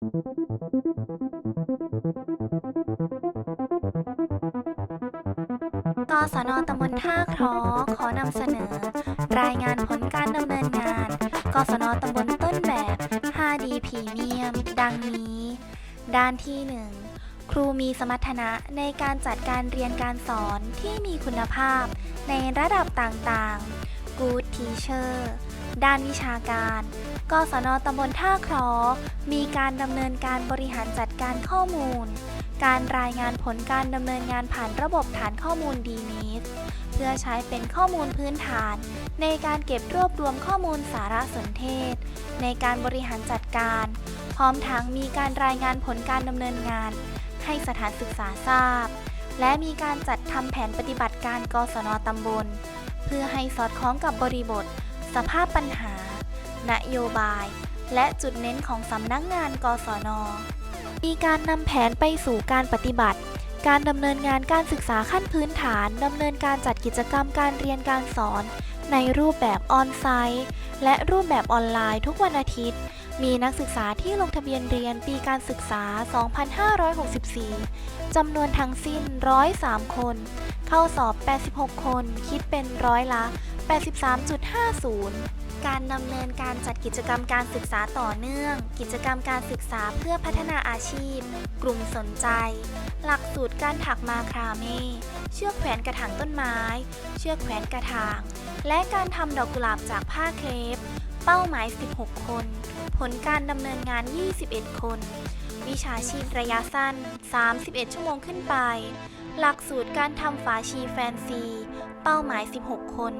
กศนตำบลท่าครอขอนำเสนอ รายงานผลการดำเนินงานกศนตำบลต้นแบบ 5D พรีเมียม ดังนี้ ด้านที่ 1 ครูมีสมรรถนะในการจัดการเรียนการสอนที่มีคุณภาพ ในระดับต่างๆ Good Teacher ด้านวิชาการ กศนตำบลท่าครอมีการดำเนินการบริหารจัดการข้อมูล การรายงานผลการดำเนินงานผ่านระบบฐานข้อมูล DNIS เพื่อใช้เป็นข้อมูลพื้นฐาน ในการเก็บรวบรวมข้อมูลสารสนเทศ ในการบริหารจัดการ พร้อมทั้งมีการรายงานผลการดำเนินงาน ให้สถานศึกษาทราบ และมีการจัดทำแผนปฏิบัติการกศนตำบล เพื่อให้สอดคล้องกับบริบท สภาพปัญหา นโยบาย และจุดเน้นของสำนักงงานกศน มีการนำแผนไปสู่การปฏิบัติ การดำเนินงานการศึกษาขั้นพื้นฐานดำเนินการจัดกิจกรรมการเรียนการสอน ในรูปแบบออนไซต์และรูปแบบออนไลน์ทุกวันอาทิตย์ มีนักศึกษาที่ลงทะเบียนเรียนปีการศึกษา 2564 จำนวนทั้งสิ้น 103 คน เข้าสอบ 86 คน คิดเป็นร้อยละ 83.50 การดำเนินการจัดกิจกรรมการศึกษาต่อเนื่อง กิจกรรมการศึกษาเพื่อพัฒนาอาชีพ กลุ่มสนใจ หลักสูตรการถักมาคราเมเชือกแขวนกระถางต้นไม้ เชือกแขวนกระถาง และการทำดอกกุหลาบจากผ้าเครป เป้าหมาย 16 คน ผลการดำเนินงาน 21 คน วิชาชีพระยะสั้น 31 ชั่วโมงขึ้นไป หลักสูตรการทำฝาชีแฟนซี เป้าหมาย 16 คน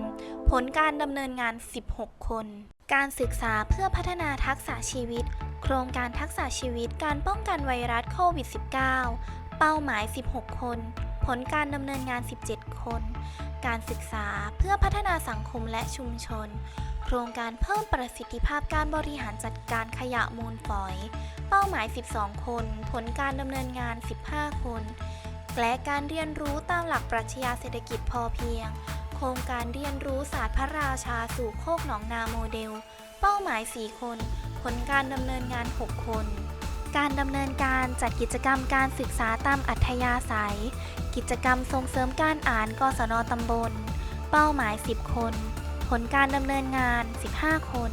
ผลการดำเนินงาน 16 คน การศึกษาเพื่อพัฒนาทักษะชีวิต โครงการทักษะชีวิตการป้องกันไวรัสโควิด -19 เป้าหมาย 16 คน ผลการดำเนินงาน 17 คน การศึกษาเพื่อพัฒนาสังคมและชุมชน โครงการเพิ่มประสิทธิภาพการบริหารจัดการขยะมูลฝอย เป้าหมาย 12 คน ผลการดำเนินงาน 15 คน และการเรียนรู้ตามหลักปรัชญาเศรษฐกิจพอเพียง โครงการเรียนรู้ศาสตร์พระราชาสู่โคกหนองนาโมเดล เป้าหมาย 4 คน ผลการดำเนินงาน 6 คน การดำเนินการจัดกิจกรรมการศึกษาตามอัธยาศัย กิจกรรมส่งเสริมการอ่านกศนตำบล เป้าหมาย 10 คน ผลการดำเนินงาน 15 คน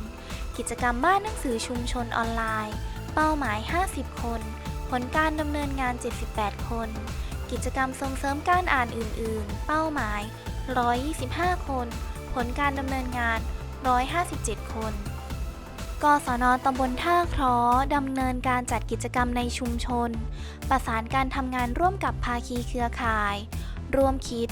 กิจกรรมบ้านหนังสือชุมชนออนไลน์ เป้าหมาย 50 คน ผลการดำเนินงาน 78 คน กิจกรรมส่งเสริมการอ่านอื่น ๆ เป้าหมาย 125 คน ผลการดำเนินงาน 157 คน กศนตำบลท่าครอดำเนินการจัดกิจกรรมในชุมชน ประสานการทำงานร่วมกับภาคีเครือข่าย ร่วมคิด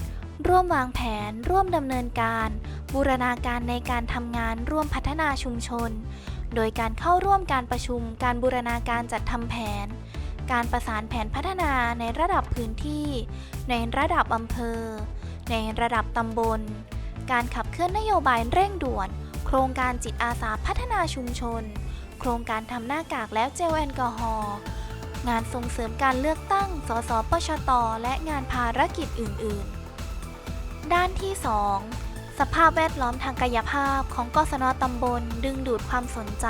ร่วมวางแผน ร่วมดำเนินการ บูรณาการในการทำงานร่วมพัฒนาชุมชน โดยการเข้าร่วมการประชุมการบูรณาการจัดทำแผน การประสานแผนพัฒนาในระดับพื้นที่ ในระดับอำเภอ ในระดับตำบล การขับเคลื่อนนโยบายเร่งด่วน โครงการจิตอาสาพัฒนาชุมชน โครงการทำหน้ากากแล้วเจลแอลกอฮอล์งานส่งเสริมการเลือกตั้ง สสปชต และงานภารกิจอื่น ๆ ด้านที่ 2 สภาพแวดล้อมทางกายภาพของกศนตำบล ดึงดูดความสนใจ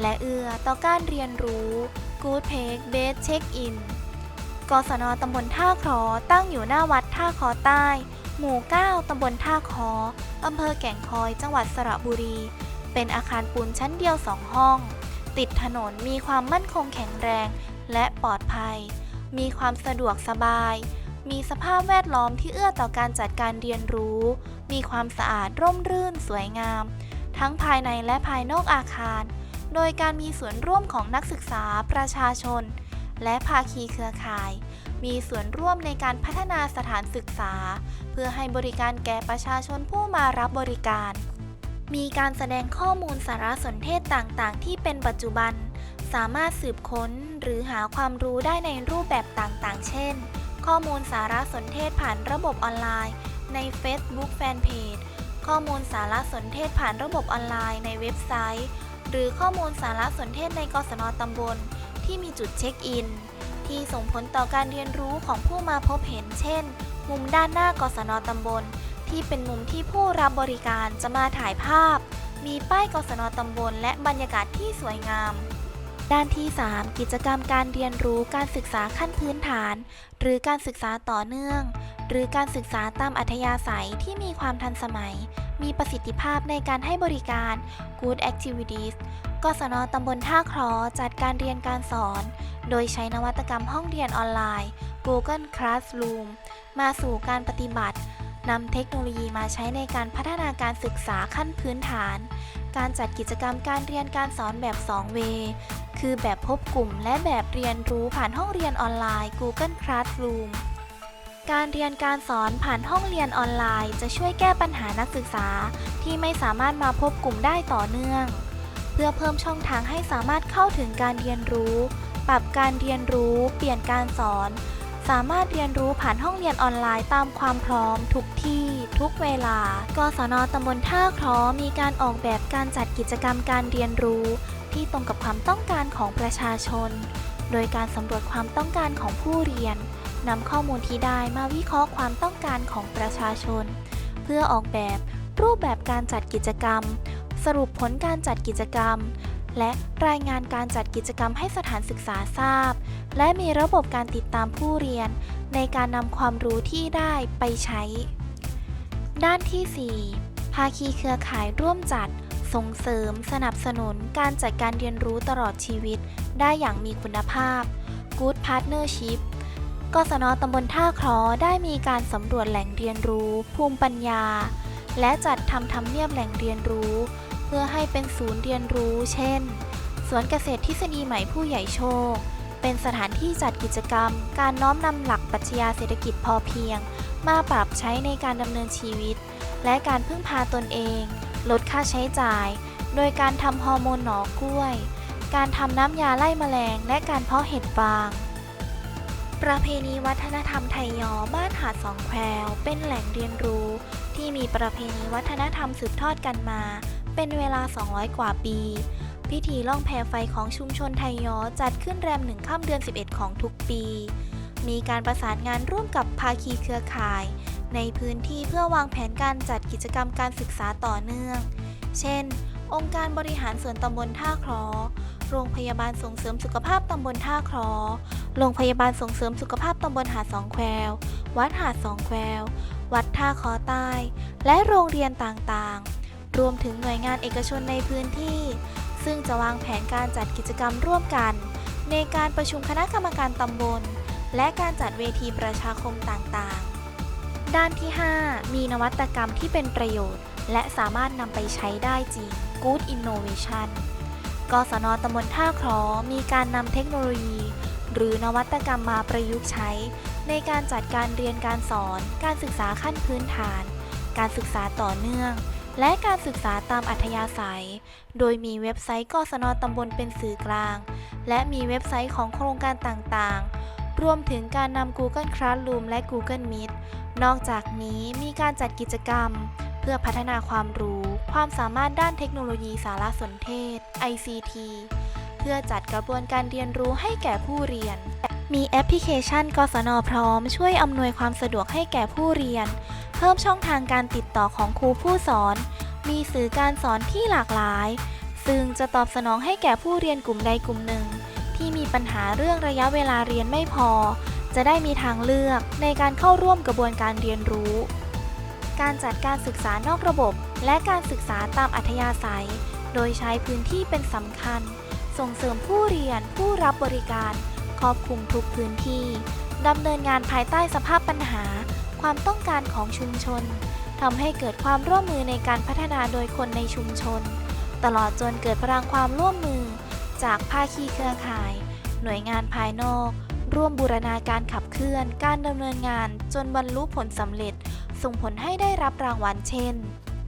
และเอื้อต่อการเรียนรู้ Good p a c e Base Check In กศนตำบลท่าคอตั้งอยู่หน้าวัดท่าคอใต้ หมู่ 9 ตำบลท่าคออำเภอแก่งคอย จังหวัดสระบุรี เป็นอาคารปูนชั้นเดียวสองห้อง ติดถนนมีความมั่นคงแข็งแรงและปลอดภัย มีความสะดวกสบาย มีสภาพแวดล้อมที่เอื้อต่อการจัดการเรียนรู้ มีความสะอาดร่มรื่นสวยงาม ทั้งภายในและภายนอกอาคาร โดยการมีส่วนร่วมของนักศึกษาประชาชน และภาคีเครือข่าย มีส่วนร่วมในการพัฒนาสถานศึกษา เพื่อให้บริการแก่ประชาชนผู้มารับบริการ มีการแสดงข้อมูลสารสนเทศต่างๆ ที่เป็นปัจจุบัน สามารถสืบค้นหรือหาความรู้ได้ในรูปแบบต่างๆ เช่น ข้อมูลสารสนเทศผ่านระบบออนไลน์ ใน Facebook Fanpage ข้อมูลสารสนเทศผ่านระบบออนไลน์ในเว็บไซต์ หรือข้อมูลสารสนเทศในกศนตำบล ที่มีจุดเช็คอิน ที่ส่งผลต่อการเรียนรู้ของผู้มาพบเห็น เช่น มุมด้านหน้ากศนตำบล ที่เป็นมุมที่ผู้รับบริการจะมาถ่ายภาพ มีป้ายกศนตำบล และบรรยากาศที่สวยงาม ด้านที่ 3 กิจกรรมการเรียนรู้การศึกษาขั้นพื้นฐาน หรือการศึกษาต่อเนื่อง หรือการศึกษาตามอัธยาศัยที่มีความทันสมัย มีประสิทธิภาพในการให้บริการ Good Activities กศนตำบลท่าครอจัดการเรียนการสอน โดยใช้นวัตกรรมห้องเรียนออนไลน์ Google Classroom มาสู่การปฏิบัตินำเทคโนโลยีมาใช้ในการพัฒนาการศึกษาขั้นพื้นฐาน การจัดกิจกรรมการเรียนการสอนแบบ 2 เว คือแบบพบกลุ่มและแบบเรียนรู้ผ่านห้องเรียนออนไลน์ Google Classroom การเรียนการสอนผ่านห้องเรียนออนไลน์ จะช่วยแก้ปัญหานักศึกษาที่ไม่สามารถมาพบกลุ่มได้ต่อเนื่อง เพื่อเพิ่มช่องทางให้สามารถเข้าถึงการเรียนรู้ ปรับการเรียนรู้ เปลี่ยนการสอน สามารถเรียนรู้ผ่านห้องเรียนออนไลน์ตามความพร้อม ทุกที่ ทุกเวลา กศนตำบลท่าคร้อมีการออกแบบการจัดกิจกรรมการเรียนรู้ ที่ตรงกับความต้องการของประชาชน โดยการสำรวจความต้องการของผู้เรียน นำข้อมูลที่ได้มาวิเคราะห์ความต้องการของประชาชน เพื่อออกแบบรูปแบบการจัดกิจกรรม สรุปผลการจัดกิจกรรม และรายงานการจัดกิจกรรมให้สถานศึกษาทราบ และมีระบบการติดตามผู้เรียน ในการนำความรู้ที่ได้ไปใช้ ด้านที่ 4 ภาคีเครือข่ายร่วมจัด ส่งเสริม สนับสนุนการจัดการเรียนรู้ตลอดชีวิต ได้อย่างมีคุณภาพ Good Partnership กศนตำบลท่าคลอได้มีการสำรวจแหล่งเรียนรู้ ภูมิปัญญา และจัดทำทำเนียบแหล่งเรียนรู้ เพื่อให้เป็นศูนย์เรียนรู้ เช่น สวนเกษตรทฤษฎีใหม่ผู้ใหญ่โชค เป็นสถานที่จัดกิจกรรม การน้อมนำหลักปรัชญาเศรษฐกิจพอเพียง มาปรับใช้ในการดำเนินชีวิต และการพึ่งพาตนเอง ลดค่าใช้จ่าย โดยการทำฮอร์โมนหนอกล้วย การทำน้ำยาไล่แมลง และการเพาะเห็ดฟาง ประเพณีวัฒนธรรมไทยยอบ้านหาดสองแควเป็นแหล่งเรียนรู้ ที่มีประเพณีวัฒนธรรมสืบทอดกันมา เป็นเวลา 200 กว่าปี พิธีล่องแพไฟของชุมชนไทยยอจัดขึ้นแรมหนึ่งค่ำเดือน 11 ของทุกปี มีการประสานงานร่วมกับภาคีเครือข่าย ในพื้นที่เพื่อวางแผนการจัดกิจกรรมการศึกษาต่อเนื่อง เช่น องค์การบริหารส่วนตำบลท่าคลอ โรงพยาบาลส่งเสริมสุขภาพตำบลท่าคลอโรงพยาบาลส่งเสริมสุขภาพตำบลหาดสองแคว วัดหาดสองแคววัดท่าคอใต้ และโรงเรียนต่างๆ รวมถึงหน่วยงานเอกชนในพื้นที่ ซึ่งจะวางแผนการจัดกิจกรรมร่วมกัน ในการประชุมคณะกรรมการตำบล และการจัดเวทีประชาคมต่างๆ ด้านที่ 5 มีนวัตกรรมที่เป็นประโยชน์ และสามารถนำไปใช้ได้จริง Good Innovation กศนตำบลท่าคลอมีการนำเทคโนโลยี หรือนวัตกรรมมาประยุกต์ใช้ ในการจัดการเรียนการสอน การศึกษาขั้นพื้นฐาน การศึกษาต่อเนื่อง และการศึกษาตามอัธยาศัย โดยมีเว็บไซต์กศนตำบลเป็นสื่อกลาง และมีเว็บไซต์ของโครงการต่างๆ รวมถึงการนำ Google Classroom และ Google Meet นอกจากนี้มีการจัดกิจกรรม เพื่อพัฒนาความรู้ ความสามารถด้านเทคโนโลยีสารสนเทศ ICT เพื่อจัดกระบวนการเรียนรู้ให้แก่ผู้เรียน มีแอปพลิเคชันกศนพร้อม ช่วยอำนวยความสะดวกให้แก่ผู้เรียน เพิ่มช่องทางการติดต่อของครูผู้สอน มีสื่อการสอนที่หลากหลาย ซึ่งจะตอบสนองให้แก่ผู้เรียนกลุ่มใดกลุ่มหนึ่ง ที่มีปัญหาเรื่องระยะเวลาเรียนไม่พอ จะได้มีทางเลือกในการเข้าร่วมกระบวนการเรียนรู้ การจัดการศึกษานอกระบบ และการศึกษาตามอัธยาศัย โดยใช้พื้นที่เป็นสำคัญ ส่งเสริมผู้เรียนผู้รับบริการ ครอบคลุมทุกพื้นที่ดำเนินงานภายใต้สภาพปัญหา ความต้องการของชุมชนทำให้เกิดความร่วมมือในการพัฒนาโดยคนในชุมชน ตลอดจนเกิดพลังความร่วมมือ จากภาคีเครือข่าย หน่วยงานภายนอก ร่วมบูรณาการขับเคลื่อน การดำเนินงานจนบรรลุผลสำเร็จ ส่งผลให้ได้รับรางวัลเช่น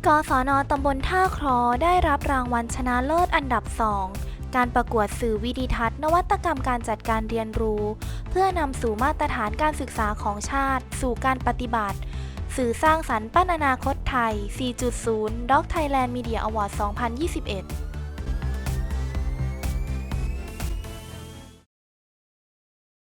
กศนตำบลท่าคลอได้รับรางวัลชนะเลิศอันดับ2การประกวดสื่อวิดีทัศน์นวัตกรรมการจัดการเรียนรู้ เพื่อนำสู่มาตรฐานการศึกษาของชาติ สู่การปฏิบัติ สื่อสร้างสรรค์ปั้นอนาคตไทย 4.0 Doc Thailand Media Award 2021